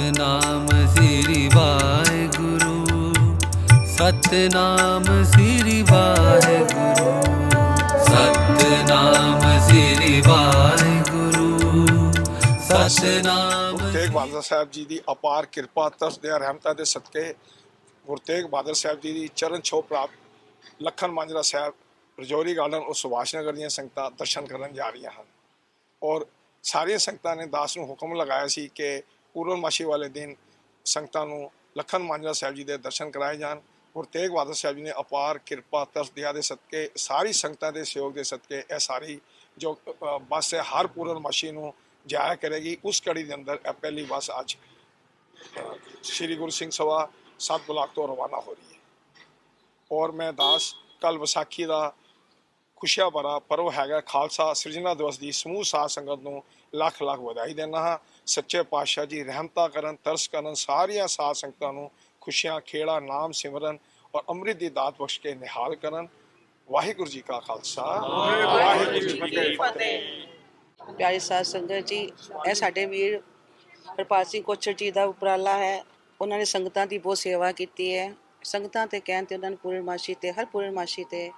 ਸਤਨਾਮ ਸ੍ਰੀ ਵਾਹਿਗੁਰੂ ਸਤਨਾਮ ਸ੍ਰੀ ਵਾਹਿਗੁਰੂ ਸਤਨਾਮ ਸ੍ਰੀ ਵਾਹਿਗੁਰੂ ਸਤਨਾਮ ਤੇਗ ਬਹਾਦਰ ਸਾਹਿਬ ਜੀ ਦੀ ਅਪਾਰ ਕਿਰਪਾ ਤਰਸਦਿਆਂ ਰਹਿਮਤਾਂ ਦੇ ਸਦਕੇ ਗੁਰਤੇਗ ਬਹਾਦਰ ਸਾਹਿਬ ਜੀ ਦੀ ਚਰਨ ਛੋਹ ਪ੍ਰਾਪਤ ਲਖਨ ਮਾਂਜਰਾ ਸਾਹਿਬ ਰਜੌਰੀ ਗਾਰਡਨ ਉਸ ਸੁਭਾਸ਼ ਨਗਰ ਦੀਆਂ ਸੰਗਤਾਂ ਦਰਸ਼ਨ ਕਰਨ ਜਾ ਰਹੀਆਂ ਹਨ। ਔਰ ਸਾਰੀਆਂ ਸੰਗਤਾਂ ਨੇ ਦਾਸ ਨੂੰ ਹੁਕਮ ਲਗਾਇਆ ਸੀ ਕਿ ਪੂਰਨਮਾਸ਼ੀ ਵਾਲੇ ਦਿਨ ਸੰਗਤਾਂ ਨੂੰ ਲੱਖਣ ਮਾਂਜਰਾ ਸਾਹਿਬ ਜੀ ਦੇ ਦਰਸ਼ਨ ਕਰਾਏ ਜਾਣ। ਗੁਰੂ ਤੇਗ ਬਹਾਦਰ ਸਾਹਿਬ ਜੀ ਨੇ ਅਪਾਰ ਕਿਰਪਾ ਤਰਸਦਿਆ ਦੇ ਸਦਕੇ, ਸਾਰੀ ਸੰਗਤਾਂ ਦੇ ਸਹਿਯੋਗ ਦੇ ਸਦਕੇ, ਇਹ ਸਾਰੀ ਜੋ ਬੱਸ ਹੈ, ਹਰ ਪੂਰਨਮਾਸ਼ੀ ਨੂੰ ਜਾਇਆ ਕਰੇਗੀ। ਉਸ ਕੜੀ ਦੇ ਅੰਦਰ ਇਹ ਪਹਿਲੀ ਬੱਸ ਅੱਜ ਸ਼੍ਰੀ ਗੁਰੂ ਸਿੰਘ ਸਭਾ ਸੱਤ ਬਲਾਕ ਤੋਂ ਰਵਾਨਾ ਹੋ ਰਹੀ ਹੈ। ਔਰ ਮੈਂ ਦਾਸ ਕੱਲ ਵਿਸਾਖੀ ਦਾ ਖੁਸ਼ੀਆਂ ਭਰਾ ਪਰਵ ਹੈਗਾ ਖਾਲਸਾ ਸਿਰਜਣਾ ਦਿਵਸ ਦੀ ਸਮੂਹ ਸਾਧ ਸੰਗਤ ਨੂੰ ਲੱਖ ਲੱਖ ਵਧਾਈ ਦਿੰਦਾ ਹਾਂ। ਸੱਚੇ ਪਾਤਸ਼ਾਹ ਜੀ ਰਹਿਮਤਾਂ ਕਰਨ, ਤਰਸ ਕਰਨ, ਸਾਰੀਆਂ ਸਾਧ ਸੰਗਤਾਂ ਨੂੰ ਖੁਸ਼ੀਆਂ, ਖੇੜਾ, ਨਾਮ ਸਿਮਰਨ ਔਰ ਅੰਮ੍ਰਿਤ ਦੀ ਦਾਤ ਬਖਸ਼ ਕੇ ਨਿਹਾਲ ਕਰਨ। ਵਾਹਿਗੁਰੂ ਜੀ ਕਾ ਖਾਲਸਾ। ਵਾਹਿਗੁਰੂ ਜੀ ਕੀ ਫਤਿਹ। ਪਿਆਰੀ ਸਾਧ ਸੰਗਤ ਜੀ, ਇਹ ਸਾਡੇ ਵੀਰ ਹਰਪਾਲ ਸਿੰਘ ਕੋਚਰ ਜੀ ਦਾ ਉਪਰਾਲਾ ਹੈ। ਉਹਨਾਂ ਨੇ ਸੰਗਤਾਂ ਦੀ ਬਹੁਤ ਸੇਵਾ ਕੀਤੀ ਹੈ। ਸੰਗਤਾਂ ਤੇ ਕਹਿਣ ਤੇ ਉਹਨਾਂ ਨੂੰ ਪੂਰਨਮਾਸ਼ੀ ਤੇ, ਹਰ ਪੂਰਨਮਾਸ਼ੀ ਤੇ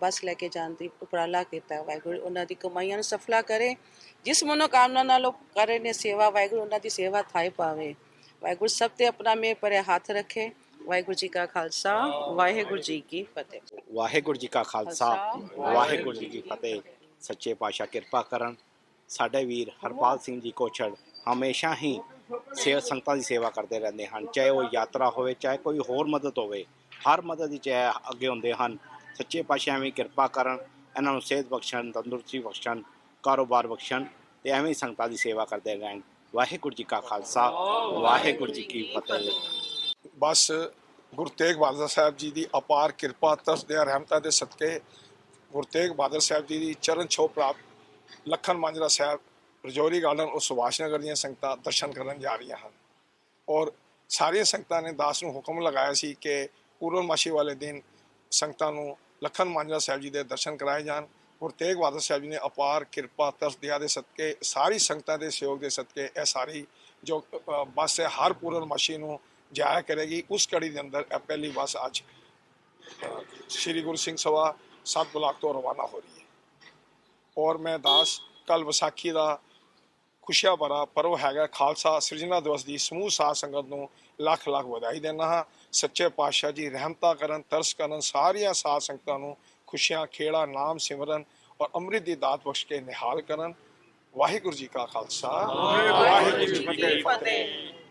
ਬੱਸ ਲੈ ਕੇ ਜਾਣ ਦੀ ਉਪਰਾਲਾ ਕੀਤਾ। ਵਾਹਿਗੁਰੂ ਉਹਨਾਂ ਦੀ ਕਮਾਈਆਂ ਨੂੰ ਸਫਲਾ ਕਰੇ ਜਿਸ ਮਨੋਕਾਮਨਾ ਨਾਲ ਉਹ ਕਰ ਰਹੇ ਨੇ ਸੇਵਾ ਵਾਹਿਗੁਰੂ ਉਹਨਾਂ ਦੀ ਸੇਵਾ ਥਾਈ ਪਾਵੇ। ਵਾਹਿਗੁਰੂ ਸਭ ਤੇ ਆਪਣਾ ਮੇਰ ਪਰੇ ਹੱਥ ਰੱਖੇ। ਵਾਹਿਗੁਰੂ ਜੀ ਕਾ ਖਾਲਸਾ ਵਾਹਿਗੁਰੂ ਜੀ ਕੀ ਫਤਿਹ। ਵਾਹਿਗੁਰੂ ਜੀ ਕਾ ਖਾਲਸਾ ਵਾਹਿਗੁਰੂ ਜੀ ਕੀ ਫਤਿਹ। ਸੱਚੇ ਪਾਤਸ਼ਾਹ ਕਿਰਪਾ ਕਰਨ। ਸਾਡੇ ਵੀਰ ਹਰਪਾਲ ਸਿੰਘ ਜੀ ਕੋਛੜ ਹਮੇਸ਼ਾ ਹੀ ਸੇਵ ਸੰਗਤਾਂ ਦੀ ਸੇਵਾ ਕਰਦੇ ਰਹਿੰਦੇ ਹਨ। ਚਾਹੇ ਉਹ ਯਾਤਰਾ ਹੋਵੇ ਚਾਹੇ ਕੋਈ ਹੋਰ ਮਦਦ ਹੋਵੇ ਹਰ ਮਦਦ ਦੀ ਚਾਹੇ ਅੱਗੇ ਹੁੰਦੇ ਹਨ। ਸੱਚੇ ਪਾਤਸ਼ਾਹ ਐਵੇਂ ਕਿਰਪਾ ਕਰਨ, ਇਹਨਾਂ ਨੂੰ ਸਿਹਤ ਬਖਸ਼ਣ, ਤੰਦਰੁਸਤੀ ਬਖਸ਼ਣ, ਕਾਰੋਬਾਰ ਬਖਸ਼ਣ ਤੇ ਐਵੇਂ ਹੀ ਸੰਗਤਾਂ ਦੀ ਸੇਵਾ ਕਰਦੇ ਰਹਿਣ। ਵਾਹਿਗੁਰੂ ਜੀ ਕਾ ਖਾਲਸਾ, ਵਾਹਿਗੁਰੂ ਜੀ ਕੀ ਫਤਿਹ। ਬਸ ਗੁਰੂ ਤੇਗ ਬਹਾਦਰ ਸਾਹਿਬ ਜੀ ਦੀ ਅਪਾਰ ਕਿਰਪਾ, ਤਰਸ ਦੇ ਰਹਿਮਤਾਂ ਦੇ ਸਦਕੇ ਗੁਰੂ ਤੇਗ ਬਹਾਦਰ ਸਾਹਿਬ ਜੀ ਦੀ ਚਰਨ ਛੋਹ ਪ੍ਰਾਪਤ ਲੱਖਣ ਮਾਂਜਰਾ ਸਾਹਿਬ, ਰਜੌਰੀ ਗਾਰਡਨ ਔਰ ਸੁਭਾਸ਼ ਨਗਰ ਦੀਆਂ ਸੰਗਤਾਂ ਦਰਸ਼ਨ ਕਰਨ ਜਾ ਰਹੀਆਂ ਹਨ। ਔਰ ਸਾਰੀਆਂ ਸੰਗਤਾਂ ਨੇ ਦਾਸ ਨੂੰ ਹੁਕਮ ਲਗਾਇਆ ਸੀ ਕਿ ਪੂਰਨਮਾਸ਼ੀ ਵਾਲੇ ਦਿਨ ਸੰਗਤਾਂ ਨੂੰ ਲੱਖਣ ਮਾਂਜਰਾ ਸਾਹਿਬ ਜੀ ਦੇ ਦਰਸ਼ਨ ਕਰਾਏ ਜਾਣ। ਗੁਰੂ ਤੇਗ ਬਹਾਦਰ ਸਾਹਿਬ ਜੀ ਨੇ ਅਪਾਰ ਕਿਰਪਾ ਤਰਸਦਿਆ ਦੇ ਸਦਕੇ, ਸਾਰੀ ਸੰਗਤਾਂ ਦੇ ਸਹਿਯੋਗ ਦੇ ਸਦਕੇ, ਇਹ ਸਾਰੀ ਜੋ ਬੱਸ ਹੈ, ਹਰ ਪੂਰਨਮਾਸ਼ੀ ਨੂੰ ਜਾਇਆ ਕਰੇਗੀ। ਉਸ ਕੜੀ ਦੇ ਅੰਦਰ ਇਹ ਪਹਿਲੀ ਬੱਸ ਅੱਜ ਸ਼੍ਰੀ ਗੁਰੂ ਸਿੰਘ ਸਭਾ ਸੱਤ ਬਲਾਕ ਤੋਂ ਰਵਾਨਾ ਹੋ ਰਹੀ ਹੈ। ਔਰ ਮੈਂ ਦਾਸ ਕੱਲ ਵਿਸਾਖੀ ਦਾ ਖੁਸ਼ੀਆਂ ਭਰਾ ਪਰਵ ਹੈਗਾ ਖਾਲਸਾ। ਸਿਰਜਣਾ ਦਿਵਸ ਦੀ ਸਮੂਹ ਸਾਧ ਸੰਗਤ ਨੂੰ ਲੱਖ ਲੱਖ ਵਧਾਈ ਦਿੰਦਾ ਹਾਂ। ਸੱਚੇ ਪਾਤਸ਼ਾਹ ਜੀ ਰਹਿਮਤਾ ਕਰਨ, ਤਰਸ ਕਰਨ, ਸਾਰੀਆਂ ਸਾਧ ਸੰਗਤਾਂ ਨੂੰ ਖੁਸ਼ੀਆਂ, ਖੇੜਾ, ਨਾਮ ਸਿਮਰਨ ਔਰ ਅੰਮ੍ਰਿਤ ਦੀ ਦਾਤ ਬਖਸ਼ ਕੇ ਨਿਹਾਲ ਕਰਨ। ਵਾਹਿਗੁਰੂ ਜੀ ਕਾ ਖਾਲਸਾ। ਵਾਹਿਗੁਰੂ ਜੀ ਕੀ ਫਤਿਹ।